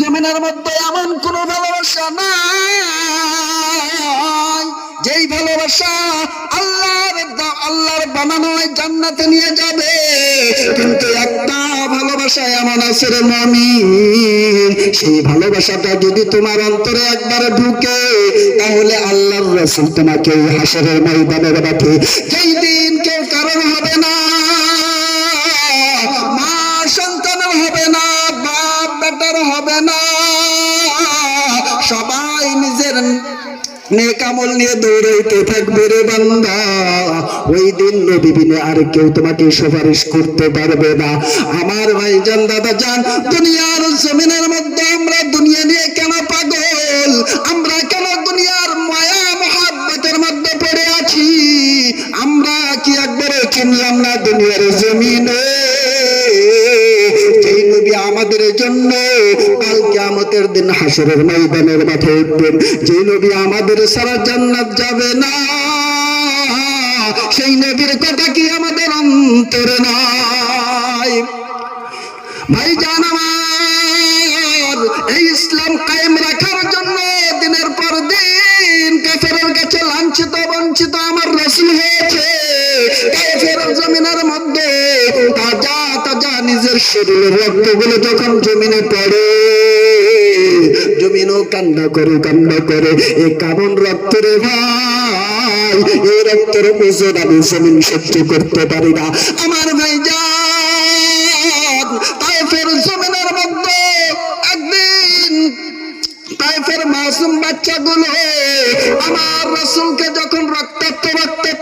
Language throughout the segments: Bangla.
জমিনের মধ্যে এমন কোন ভালোবাসা নাই। যেই ভালোবাসা আল্লাহর আল্লাহর বানানো জান্নাতে নিয়ে যাবে। কিন্তু একটা ভালোবাসা এমন আছে রে মমিন। সেই ভালোবাসাটা যদি তোমার অন্তরে একবার ঢুকে, তাহলে আল্লাহর রসুল তোমাকে হাসরের ময়দানের মাঠে যেই দিন নেকামল নিয়ে দৌড়াইতে থাকবে রে বান্দা। ওই দিন নবীবিনে আর কেউ তোমাকে সুপারিশ করতে পারবে না। আমার দাদা যান দুনিয়ার জমিনের মধ্যে আমরা দুনিয়া নিয়ে কেন পাগল? আমরা কেন দুনিয়ার মায়া, মহাব্বতের মধ্যে পড়ে আছি? আমরা কি একবারে কিনলাম না দুনিয়ার জমিনে? নবী আমাদের জন্য। কাল কিয়ামতের দিন হাসরের ময়দানের মাঠে উঠবেন। যেই নবী আমাদের সারা জান্নাত যাবে না, সেই নবীর কথা কি আমাদের অন্তরে নাই? ভাই জান আমার, এই ইসলাম কায়েম রাখার জন্য দিনের পর দিন কাফেরের কাছে লাঞ্ছিত, বঞ্চিত আমার শরীরের রক্তগুলো যখন জমিনে পড়ে, জমিনও কান্না করে কান্না করে। এ কেমন রক্ত রে ভাই? এই রক্তের ওজন আমি জমিন সহ্য করতে পারি না। আমার ভাই যান তাইফের জমিনের মধ্যে একদিন তাইফের মাসুম বাচ্চাগুলো আমার রসুলকে যখন রক্তাক্ত রক্তাক্ত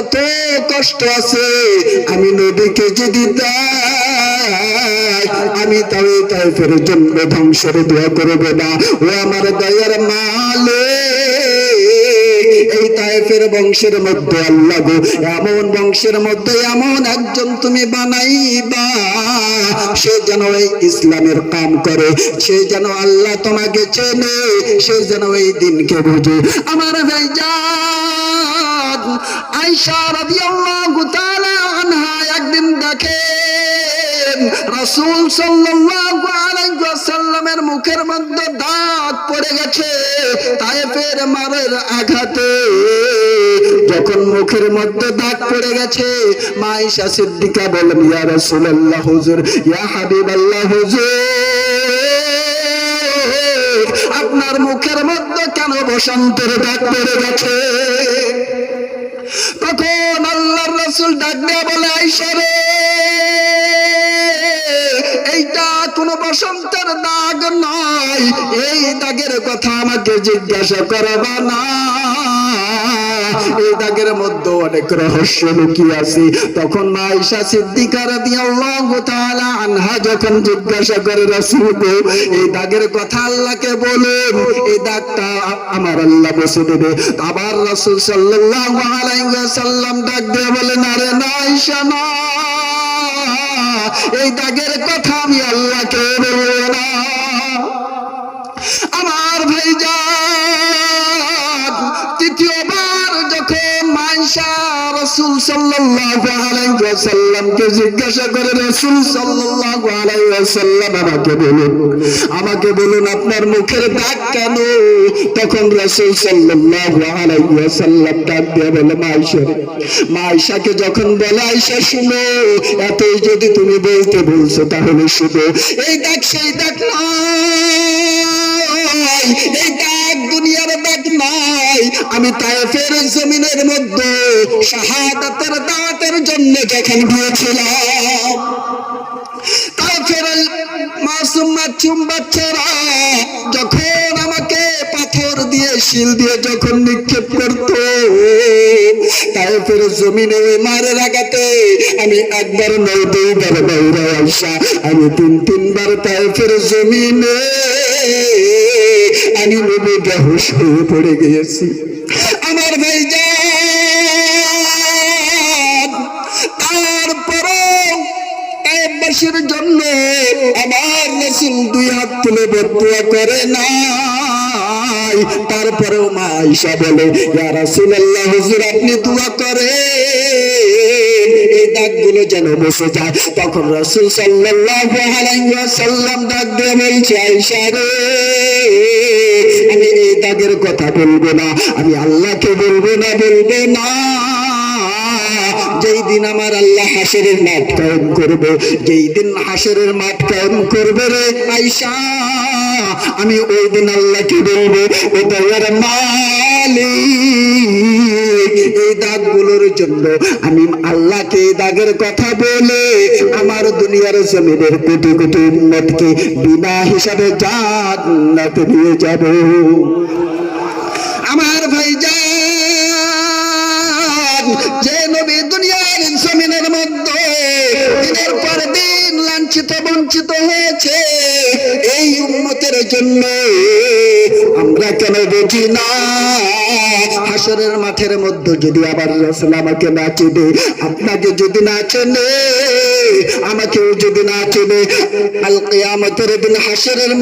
যত কষ্ট আছে, আমি নদীকে যদি আমি তাই তাইফের জন্য ধ্বংসের দোয়া করব না। ও আমার দয়ার মালে এই তাইফের বংশের মধ্যে আল্লাহ এমন বংশের মধ্যে এমন একজন তুমি বানাইবা, সে যেন ইসলামের কাম করে, সে যেন আল্লাহ তোমাকে চেনে, সে যেন এই দিনকে বুঝে। আমার ভাইজান আয়সা রাদিয়াল্লাহু তাআলা আনহা একদিন দেখেন রাসূল সাল্লাল্লাহু মুখের মধ্যে দাগ পড়ে গেছে, তায়েফের মারের আঘাতে। যখন মুখের মধ্যে দাগ পড়ে গেছে, মা আয়েশা সিদ্দিকা বলেন ইয়া রাসূলুল্লাহ, হুজুর, ইয়া হাবিবাল্লাহ, হুজুর, আপনার মুখের মধ্যে কেন বসন্তের দাগ পড়ে গেছে? রাসূল ডাক দেয়া বলে আইসারে এইটা কোনো বসন্তের দাগ নয়। এই দাগের কথা আমাকে জিজ্ঞাসা করবা না। এই দাগের মধ্যে অনেক রহস্য লুকিয়ে আছে। তখন মাইশা সিদ্দিকা রাদিয়াল্লাহু তাআলা আনহা যখন জিজ্ঞাসা করে রাসূলকে এই দাগের কথা আল্লাহকে বলুন, এই দাগটা আমার আল্লাহ বসে দেবে। আবার রাসূল সাল্লাল্লাহু আলাইহি ওয়াসাল্লাম ডাক দিয়ে বলেন, আরে না আয়েশা না এই দাগের কথা আমি আল্লাহকে বলব না। আমার ভাইজান, তৃতীয়বার রাসূল সাল্লাল্লাহু জিজ্ঞাসা করে, রাসূল ওয়াসাল্লাম আমাকে বলুন। আমাকে বলুন, আপনার মুখের দাগ কেন? তখন রাসূল যখন বলে, আয়েশা, শুনো, এতই যদি তুমি বলতে বলছো, তাহলে শুনো। এই দাগ সেই দাগ নয় এই দাগ দুনিয়ার দাগ নয় আমি তায়েফের জমিনের মধ্যে শাহাদাতের দাওয়াতের জন্য যখন গিয়েছিলাম। তায়েফের মাসুম মাছুম বাচ্চারা যখন শিল দিয়ে যখন নিক্ষেপ করত তায়েফের জমিনে ওই মারের আঘাতে আমি একবার নয় দুইবার বাইরে আসা, আমি তিন, তিনবার তায়েফের জমিনে আমি নবী বেহুশ হয়ে পড়ে গিয়েছি। আমার ভাই জন্য আমার রসুল দুই হাত তুলে বদুয়া করে নাই তারপরেও মা আয়েশা বলে হুজুর, আপনি দোয়া করে এই দাগগুলো যেন বসে যায়। তখন রাসূল সাল্লাল্লাহু ডাক দিয়ে বলছে, আয়েশা রে, আমি এই দাগের কথা বলব না, আমি আল্লাহকে বলব না বলব না। যেই দিন আমার আল্লাহ হাসরের মাঠ কায়েম করবে, যেই দিন হাসরের মাঠ কায়েম করবে রে আইসা আমি ওই দিন আল্লাহকে বলব ও দয়ার মালিক, এই দাগগুলোর জন্য আমি আল্লাহকে এই দাগের কথা বলে আমার দুনিয়ার জমিনের কোটি কোটি উন্নতকে বিনা হিসাবে জান্নাত নিয়ে যাব। দিনের পর দিন লাঞ্ছিত বঞ্চিত হয়েছে এই উন্মতের জন্য। আমরা কেন বুঝি না? হাসরের মাঠের মধ্যে যদি আবার রসুল আমাকে না চেনে, আপনাকে যদি না চেনে, আমাকেও যদি না চেনে কিয়ামতের দিন হাসরের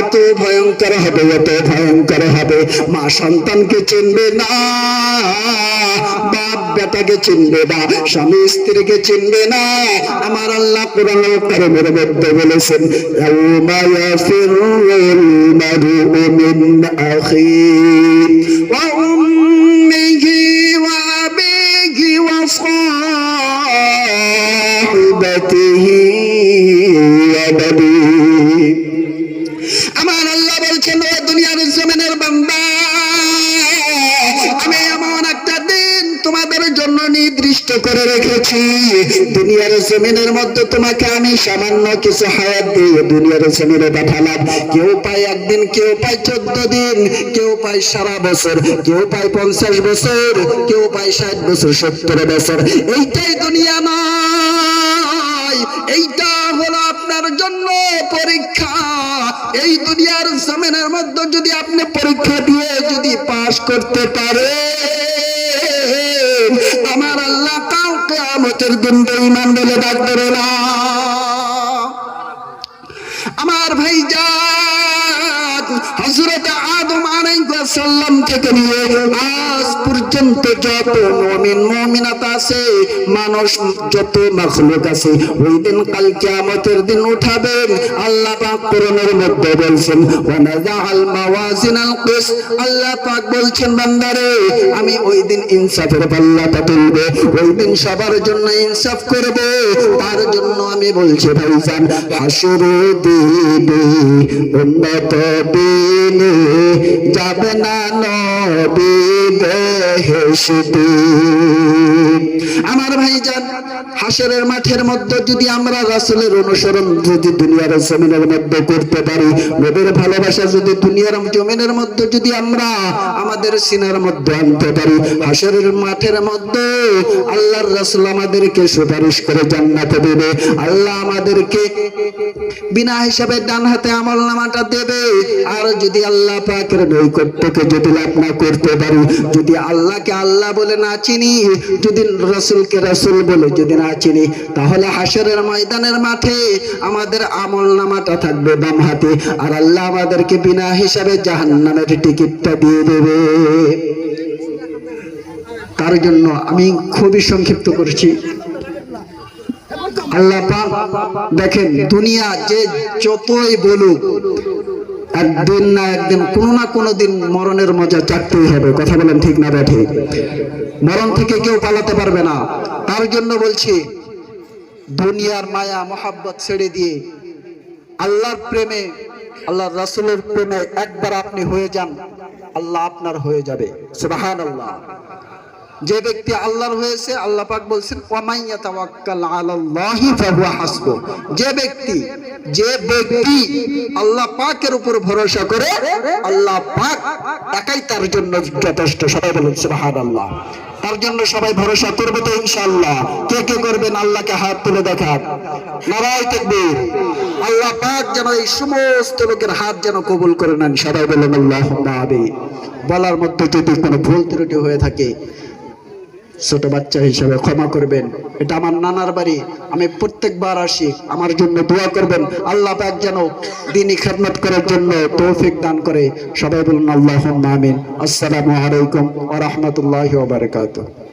এত ভয়ঙ্কর হবে, এত ভয়ঙ্কর হবে। মা সন্তানকে চিনবে না, বাপ বেটাকে চিনবে না, স্বামী স্ত্রীকে চিনবে না। আমার আল্লাহ কোরআন মধ্যে বলেছেন, ইয়াউমা ইয়াফিরুল মারউ মিন ওয়া দুনিয়ার জমিনের মধ্যে তোমাকে আমি সামান্য কিছু হায়াত দিয়ে দুনিয়ার জমিনে পাঠালাম। কেউ পায় একদিন, কেউ পায় চোদ্দ দিন, কেউ পায় সারা বছর, কেউ পায় পঞ্চাশ বছর, কেউ পায় ষাট বছর, সত্তর বছর। এইটাই দুনিয়া নয়। এইটা হলো আপনার জন্য পরীক্ষা। এই দুনিয়ার জমিনের মধ্যে যদি আপনি পরীক্ষা দিয়ে যদি পাশ করতে পারে আমার আল্লাহ কাউকে আমতের দিন বেঈমান বলে ডাক দেবে না। আমার ভাই যা হজরত আদম আলাইহিস সালাম থেকে নিয়ে আজ পর্যন্ত যত মুমিন মুমিনাত আছে, মানুষ যত মাখলুক আছে, ওই দিন কাল কিয়ামতের দিন উঠাবেন, আল্লাহ পাক কোরআনের মধ্যে বলছেন ওয়া মাওয়াজিনাল কিস আল্লাহ পাক বলছেন, বান্দারে, আমি ওই দিন ইনসাফের ওই দিন সবার জন্য ইনসাফ করব, তার জন্য আমি বলছি, ভাইজান দিবে যাবে না নবী আমার ভাইজান, হাসরের মাঠের মধ্যে যদি আমরা রাসূলের অনুসরণ যদি দুনিয়ার জমিনের মধ্যে করতে পারি, নবীর ভালোবাসা যদি দুনিয়ার জমিনের মধ্যে যদি আমরা আমাদের সিনার মধ্যে আনতে পারি, হাসরের মাঠের মধ্যে আল্লাহর রাসূল আমাদেরকে সুপারিশ করে জান্নাতে দেবে। আল্লাহ আমাদেরকে বিনা হিসাবে ডান হাতে আমল নামাটা দেবে। আর যদি আল্লাহ পাকের নৈকট্যকে যদি লাভ না করতে পারি, যদি আল্লাহকে আল্লাহ বলে না চিনি যদি রাসূলকে রাসূল বলে যদি না চিনি, তাহলে হাসরের ময়দানের মাঠে আমাদের আমল নামাটা থাকবে বাম হাতে, আর আল্লাহ আমাদেরকে বিনা হিসাবে জাহান্নামের টিকিটটা দিয়ে দেবে। তার জন্য আমি খুবই সংক্ষিপ্ত করছি। আল্লাহ দেখেন, দুনিয়া যে যতই বলুক একদিন না একদিন, কোনো না কোনো দিন মরণের মজা চাটতেই হবে। কথা বলেন ঠিক না ব্যাঠে? মরণ থেকে কেউ পালাতে পারবে না। তার জন্য বলছি, দুনিয়ার মায়া, মোহাব্বত ছেড়ে দিয়ে আল্লাহর প্রেমে, আল্লাহর রাসূলের প্রেমে একবার আপনি হয়ে যান, আল্লাহ আপনার হয়ে যাবে। সুবহানাল্লাহ। যে ব্যক্তি আল্লাহর হয়েছে, আল্লাহ পাক বলছেন ওয়ামাইয়া তাওয়াক্কাল আলাল্লাহি ফাহুয়া হাসবু। যে ব্যক্তি যে ব্যক্তি আল্লাহ পাকের উপর ভরসা করে, আল্লাহ পাক একাই তার জন্য যথেষ্ট। সবাই বলুন, সুবহানাল্লাহ। তার জন্য সবাই ভরসা করবে তো ইনশাআল্লাহ। কে কে করবেন, আল্লাহকে হাত তুলে দেখান নারাই তাকবীর। আল্লাহ পাক যেন এই সমস্ত লোকের হাত যেন কবুল করে নেন। সবাই বলেন আমিন। বলার মধ্যে যদি কোনো ভুল ত্রুটি হয়ে থাকে ছোট বাচ্চা হিসেবে ক্ষমা করবেন। এটা আমার নানার বাড়ি। আমি প্রত্যেকবার আসি, আমার জন্য দোয়া করবেন। আল্লাহ পাক যেন দিনই খেদমত করার জন্য তৌফিক দান করে। সবাই বলুন আল্লাহ আমিন। আসসালামু আলাইকুম ওয়া বারাকাতুহু।